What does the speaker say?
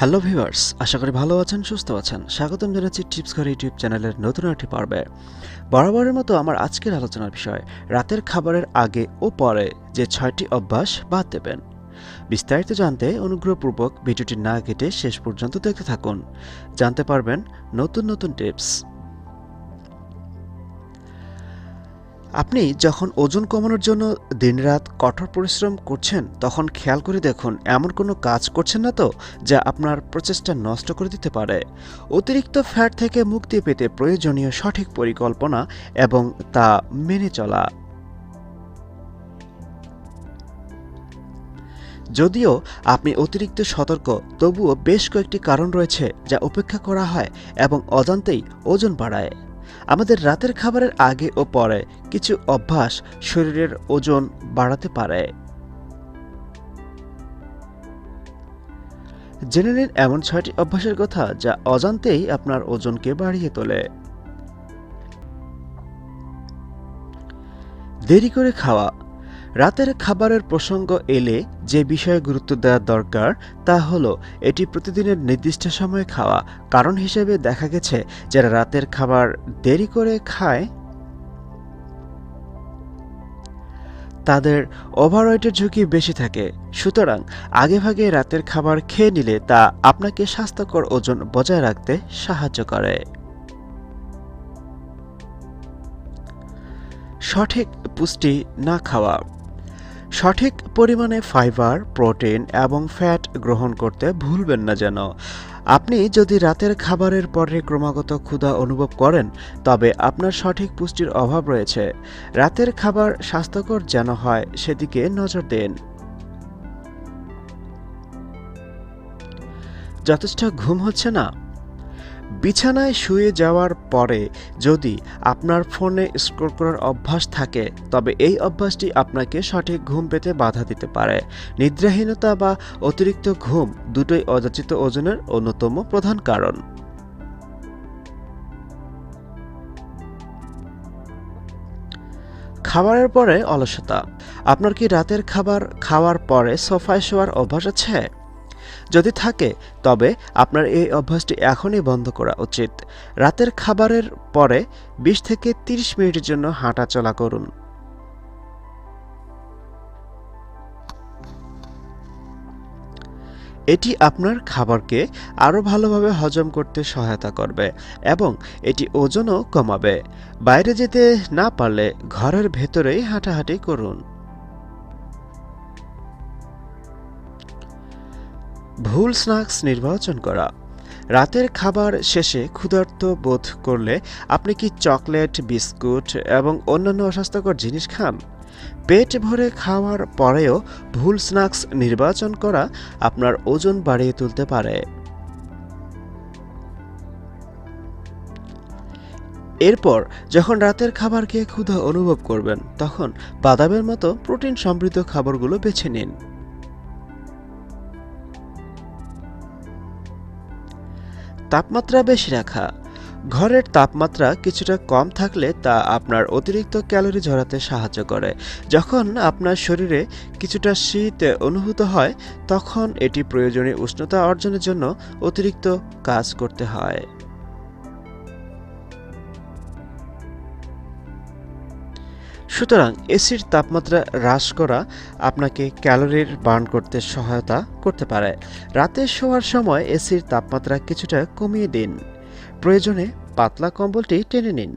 Hello viewers, আশা করি ভালো আছেন, সুস্থ আছেন। স্বাগতম জানাচ্ছি টিপস ঘর ইউটিউব চ্যানেলের নতুন একটি পর্বে। বরাবরের মতো আমার আজকের আলোচনার বিষয়, রাতের খাবারের আগে ও পরে যে ছয়টি অভ্যাস বাদ দেবেন। বিস্তারিত জানতে অনুগ্রহপূর্বক ভিডিওটি না কেটে শেষ পর্যন্ত দেখতে থাকুন। জানতে পারবেন নতুন নতুন টিপস। আপনি যখন ওজন কমানোর জন্য দিনরাত কঠোর পরিশ্রম করছেন, তখন খেয়াল করে দেখুন, এমন কোনো কাজ করছেন না তো, যা আপনার প্রচেষ্টা নষ্ট করে দিতে পারে। অতিরিক্ত ফ্যাট থেকে মুক্তি পেতে প্রয়োজনীয় সঠিক পরিকল্পনা এবং তা মেনে চলা। যদিও আপনি অতিরিক্ত সতর্ক, তবুও বেশ কয়েকটি কারণ রয়েছে যা উপেক্ষা করা হয় এবং অজান্তেই ওজন বাড়ায়। আমাদের রাতের খাবারের আগে ও পরে কিছু অভ্যাস শরীরের ওজন বাড়াতে পারে। জেনে নিন এমন ছয়টি অভ্যাসের কথা যা অজান্তেই আপনার ওজনকে বাড়িয়ে তোলে। দেরি করে খাওয়া রাতের খাবারের প্রসঙ্গ এলে যে বিষয়ে গুরুত্ব দেওয়া দরকার তা হলো এটি প্রতিদিনের নির্দিষ্ট সময়ে খাওয়া। কারণ হিসেবে দেখা গেছে যারা রাতের খাবার দেরি করে খায়, তাদের ওভারওয়েটের ঝুঁকি বেশি থাকে। সুতরাং আগেভাগে রাতের খাবার খেয়ে নিলে তা আপনাকে স্বাস্থ্যকর ওজন বজায় রাখতে সাহায্য করে। সঠিক পুষ্টি না খাওয়া। সঠিক পরিমাণে ফাইবার, প্রোটিন এবং ফ্যাট গ্রহণ করতে ভুলবেন না যেন। আপনি যদি রাতের খাবারের পরে ক্রমাগত ক্ষুধা অনুভব করেন, তবে আপনার সঠিক পুষ্টির অভাব রয়েছে। রাতের খাবার স্বাস্থ্যকর যেন হয়, সেদিকে নজর দিন। যথেষ্ট ঘুম হচ্ছে না? বিছানায় শুয়ে যাওয়ার পরে যদি আপনার ফোনে স্ক্রল করার অভ্যাস থাকে, তবে এই অভ্যাসটি আপনাকে সঠিক ঘুম পেতে বাধা দিতে পারে। নিদ্রাহীনতা বা অতিরিক্ত ঘুম দুটোই অযাচিত ওজনের অন্যতম প্রধান কারণ। খাবারের পরে অলসতা। আপনার কি রাতের খাবার খাওয়ার পরে সোফায় শোয়ার অভ্যাস আছে? যদি থাকে, তবে আপনার এই অভ্যাসটি এখনই বন্ধ করা উচিত। রাতের খাবারের পরে বিশ থেকে তিরিশ মিনিটের জন্য হাঁটা চলা করুন। এটি আপনার খাবারকে আরও ভালোভাবে হজম করতে সহায়তা করবে এবং এটি ওজনও কমাবে। বাইরে যেতে না পারলে ঘরের ভেতরেই হাঁটাহাঁটি করুন। ভুল স্ন্যাক্স নির্বাচন করা। রাতের খাবার শেষে ক্ষুধার্ত বোধ করলে আপনি কি চকলেট, বিস্কুট এবং অন্যান্য অস্বাস্থ্যকর জিনিস খান? পেট ভরে খাওয়ার পরেও ভুল স্ন্যাক্স নির্বাচন করা আপনার ওজন বাড়িয়ে তুলতে পারে। এরপর যখন রাতের খাবার খেয়ে ক্ষুধা অনুভব করবেন, তখন বাদামের মতো প্রোটিন সমৃদ্ধ খাবারগুলো বেছে নিন। তাপমাত্রা বেশি রাখা। ঘরের তাপমাত্রা কিছুটা কম থাকলে তা আপনার অতিরিক্ত ক্যালোরি ঝরাতে সাহায্য করে। যখন আপনার শরীরে কিছুটা শীত অনুভূত হয়, তখন এটি প্রয়োজনীয় উষ্ণতা অর্জনের জন্য অতিরিক্ত কাজ করতে হয়। সুতরাং এসির তাপমাত্রা হ্রাস করা আপনাকে ক্যালোরির বার্ন করতে সহায়তা করতে পারে। রাতে শোয়ার সময় এসির তাপমাত্রা কিছুটা কমিয়ে দিন। প্রয়োজনে পাতলা কম্বলটি টেনে নিন।